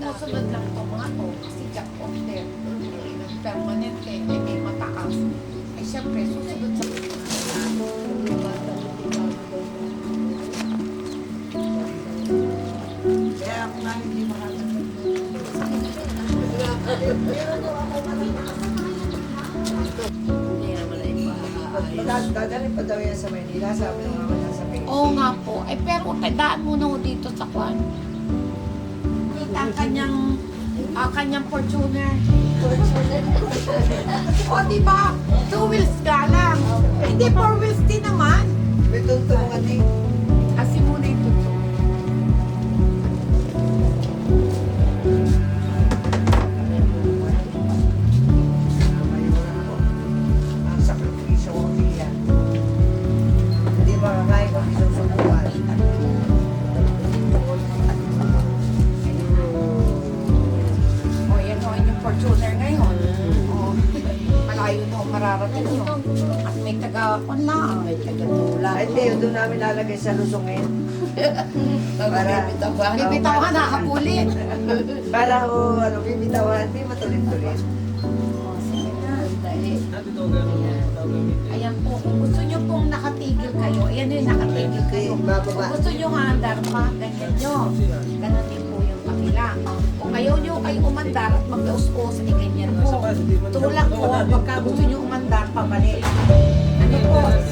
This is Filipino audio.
sumusunod lang itong mga to kasi jack of them. Permanente, eh, may mataas. Ay, syempre, susunod sa Kaya ako nga hindi paayos. Dadalhin pa daw yan sa Maynila, sabi ng mga nasa Maynila. Oo nga po. Eh, pero daan muna ho dito sa kwan. Ang kanyang, ah, kanyang Fortuner. o, di ba? Two wheels ka lang. Eh, Hindi, four wheels din naman. May tuntungan din. Fortuner ngayon. O, malayo na ho mararating nyo. At may taga-kwan lang. May tagatulak. Ay, hindi, yun doon namin lalagay sa lusungin. Para bibitaw Bibitaw ka na, habulin. Para ho, ano, bibitawan, hindi matulit-tulit. O, sige na. Ayan po, kung gusto nyo pong nakatigil kayo, ayan yung nakatigil kayo. Kung gusto nyo nga andar pa, ganyan nyo. Ganon din kayo umandar at mag-us-us, eh ganyan po. Tulak po, pagka gusto nyo umandar, pabalik. Ano po?